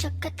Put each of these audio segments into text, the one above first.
చక్కత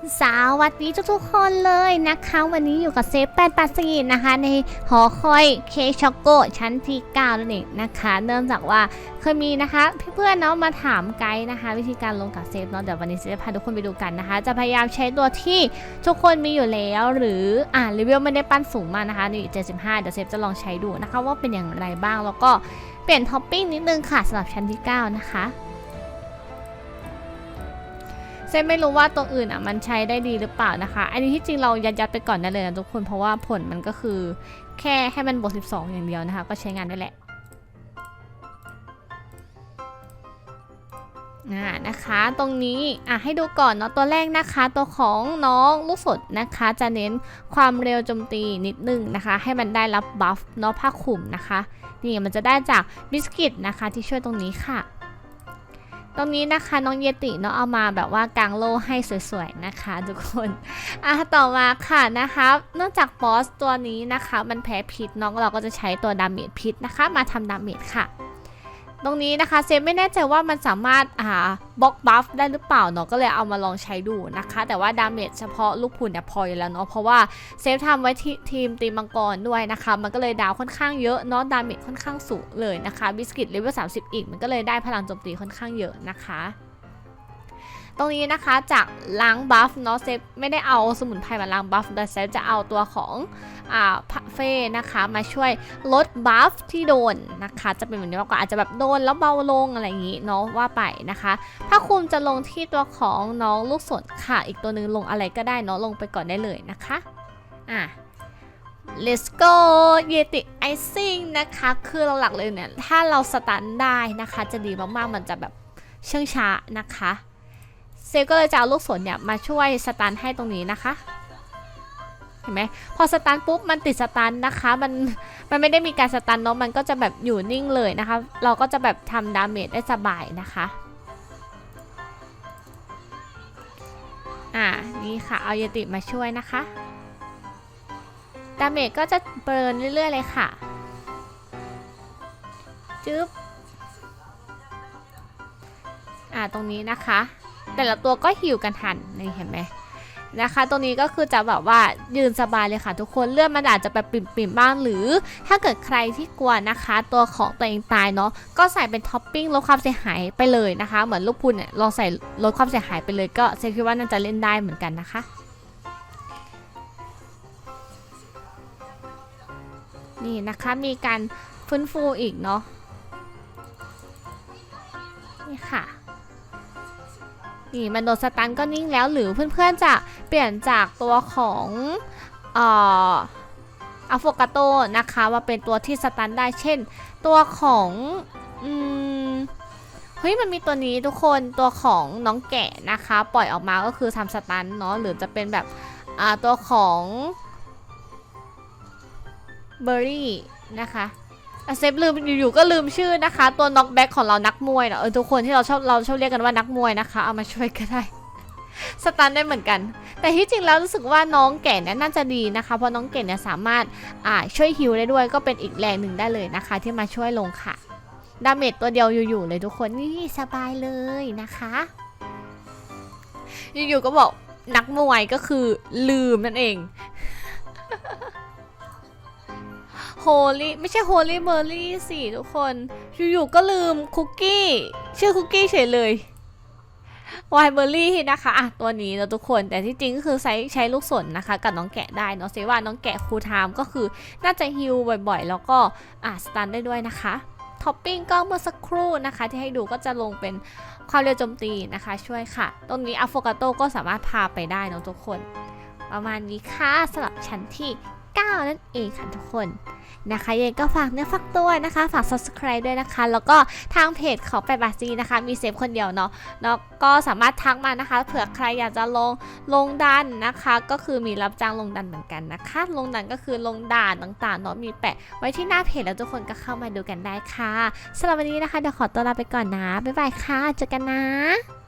สวัสดีทุกๆคนเลยนะคะ วันนี้อยู่กับเซฟแปดปัสกีนะคะ ในหอคอยเคช็อกโกชั้นที่9นั่นเองนะคะเนื่องจากว่าเคยมีนะคะเพื่อนๆเนาะมาถามไกด์นะคะ วิธีการลงกับเซฟเนาะเดี๋ยววันนี้เซฟพาทุกคนไปดูกันนะคะ จะพยายามใช้ตัวที่ทุกคนมีอยู่แล้ว หรืออ่ารีวิวไม่ได้ปั้นสูงมากนะคะนี่75 เดี๋ยวเซฟจะลองใช้ดูนะคะ ว่าเป็นอย่างไรบ้างแล้วก็เปลี่ยนท็อปปิ้งนิดนึงค่ะสำหรับชั้นที่ 9 นะคะ เซนไม่รู้ว่าตัวอื่นอะมันใช้ได้ดีหรือเปล่านะคะ อันนี้ที่จริงเรายัดยัดไปก่อนได้เลยนะทุกคนเพราะว่าผลมันก็คือแค่ให้มันบวก12 อย่างเดียวนะคะ ก็ใช้งานได้แหละอ่านะคะตรงนี้อะให้ดูก่อนเนาะตัวแรกนะคะ ตัวของน้องลูกสดนะคะ จะเน้นความเร็วโจมตีนิดนึงนะคะ ให้มันได้รับบัฟเนาะผ้าคลุมนะคะ นี่มันจะได้จากบิสกิตนะคะที่ช่วยตรงนี้ค่ะ รงนี้นะคะน้องเยติเนาะเอามาแบบว่ากางโล่ให้สวยๆนะคะ ทุกคนอะต่อมาค่ะนะคะเนื่องจากบอสตัวนี้นะคะ มันแพ้พิษน้องเราก็จะใช้ตัวดาเมจพิษนะคะ มาทำดาเมจค่ะ ตรงนี้นะคะเซฟไม่แน่ใจว่ามันสามารถอ่าบล็อกบัฟได้หรือเปล่าเนาะก็เลยเอามาลองใช้ดูนะคะ แต่ว่าดาเมจเฉพาะลูกพุนเนี่ยพออยู่แล้วเนาะเพราะว่าเซฟทำไว้ที่ทีมตีมังกรด้วยนะคะ มันก็เลยดาวค่อนข้างเยอะเนาะดาเมจค่อนข้างสูงเลยนะคะบิสกิตเลเวล30 อีก มันก็เลยได้พลังโจมตีค่อนข้างเยอะนะคะ ตรงนี้นะคะจากล้างบัฟเนาะเซฟไม่ได้เอาสมุนไพรมาล้างบัฟแต่เซฟจะเอาตัวของอ่าพะเฟ่นะคะมาช่วยลดบัฟที่โดนนะคะ จะเป็นแบบนี้มากกว่าอาจจะแบบโดนแล้วเบาลงอะไรอย่างนี้เนาะว่าไปนะคะถ้าคุณจะลงที่ตัวของน้องลูกสนค่ะ อีกตัวนึงลงอะไรก็ได้เนาะลงไปก่อนได้เลยนะคะอะ let's go เยติไอซิ่งนะคะ คือหลักเลยเนี่ย ถ้าเราสตันได้นะคะ จะดีมากๆ มันจะแบบเชื่องช้านะคะ เซฟก็เลยจะเอาลูกศรเนี่ยมาช่วยสตันให้ตรงนี้นะคะ เห็นไหมพอสตันปุ๊บมันติดสตันนะคะ มันมันไม่ได้มีการสตันเนาะมันก็จะแบบอยู่นิ่งเลยนะคะ เราก็จะแบบทำดาเมจได้สบายนะคะอ่านี่ค่ะเอาเยติมาช่วยนะคะดาเมจก็จะเบิร์นเรื่อยๆเลยค่ะจึ๊บอ่าตรงนี้นะคะ แต่ละตัวก็หิวกันทันนี่เห็นไหมนะคะ ตรงนี้ก็คือจะแบบว่ายืนสบายเลยค่ะทุกคนเลือดมันอาจจะแบบปิ่มๆบ้างหรือ ถ้าเกิดใครที่กลัวนะคะ ตัวของตัวเองตายเนาะก็ใส่เป็นท็อปปิ้งลดความเสียหายไปเลยนะคะ เหมือนลูกพุนเนี่ยลองใส่ลดความเสียหายไปเลยก็เซฟคิดว่าน่าจะเล่นได้เหมือนกันนะคะ นี่นะคะมีการฟื้นฟูอีกเนาะนี่ค่ะ นี่มันโดนสตันก็นิ่งแล้วหรือเพื่อนๆจะเปลี่ยนจากตัวของเอ่ออะโฟกาโตนะคะมาเป็นตัวที่สตันได้เช่น ตัวของอืมเฮ้ยมันมีตัวนี้ทุกคนตัวของน้องแกะนะคะ ปล่อยออกมาก็คือทำสตันเนาะหรือจะเป็นแบบอ่าตัวของเบอร์รี่นะคะ เซฟลืมอยู่ๆก็ลืมชื่อนะคะ ตัวน็อกแบ็กของเรานักมวยเนอะเออทุกคนที่เราชอบเราชอบเรียกกันว่านักมวยนะคะ เอามาช่วยก็ได้สตันได้เหมือนกัน แต่ที่จริงแล้วรู้สึกว่าน้องแก่เนี่ยน่าจะดีนะคะ เพราะน้องแก่เนี่ยสามารถอ่าช่วยฮิวได้ด้วย ก็เป็นอีกแรงหนึ่งได้เลยนะคะ ที่มาช่วยลงค่ะ ดาเมจตัวเดียวอยู่ๆเลยทุกคนนี่สบายเลยนะคะอยู่ๆก็บอกนักมวยก็คือลืมนั่นเอง โฮลี่ไม่ใช่โฮลี่เบอร์รี่สิทุกคนอยู่ๆก็ลืมคุกกี้ชื่อคุกกี้เฉยเลยวายเบอร์รี่นะคะอะตัวนี้นะทุกคน แต่ที่จริงก็คือใช้ใช้ลูกสนนะคะ กับน้องแกะได้เนาะเซว่าน้องแกะคูลไทม์ก็คือน่าจะฮิลบ่อยๆ แล้วก็อะสตันได้ด้วยนะคะท็อปปิ้งก็เมื่อสักครู่นะคะ ที่ให้ดูก็จะลงเป็นความเร็วโจมตีนะคะ ช่วยค่ะ ตรงนี้อะโฟกาโตก็สามารถพาไปได้เนาะทุกคน ประมาณนี้ค่ะสำหรับชั้นที่ 9 นั่นเองค่ะทุกคนนะคะยังก็ฝากเนื้อฝากตัวนะคะ ฝาก subscribe ด้วยนะคะ แล้วก็ทางเพจเขาไปบาซีนะคะ มีเซฟคนเดียวเนาะแล้วก็สามารถทักมานะคะ เผื่อใครอยากจะลงลงดันนะคะ ก็คือมีรับจ้างลงดันเหมือนกันนะคะ ลงดันก็คือลงด่านต่างๆเนาะมีแปะไว้ที่หน้าเพจแล้วทุกคนก็เข้ามาดูกันได้ค่ะสำหรับวันนี้นะคะเดี๋ยวขอตัวลาไปก่อนนะบ๊ายบายค่ะเจอกันนะ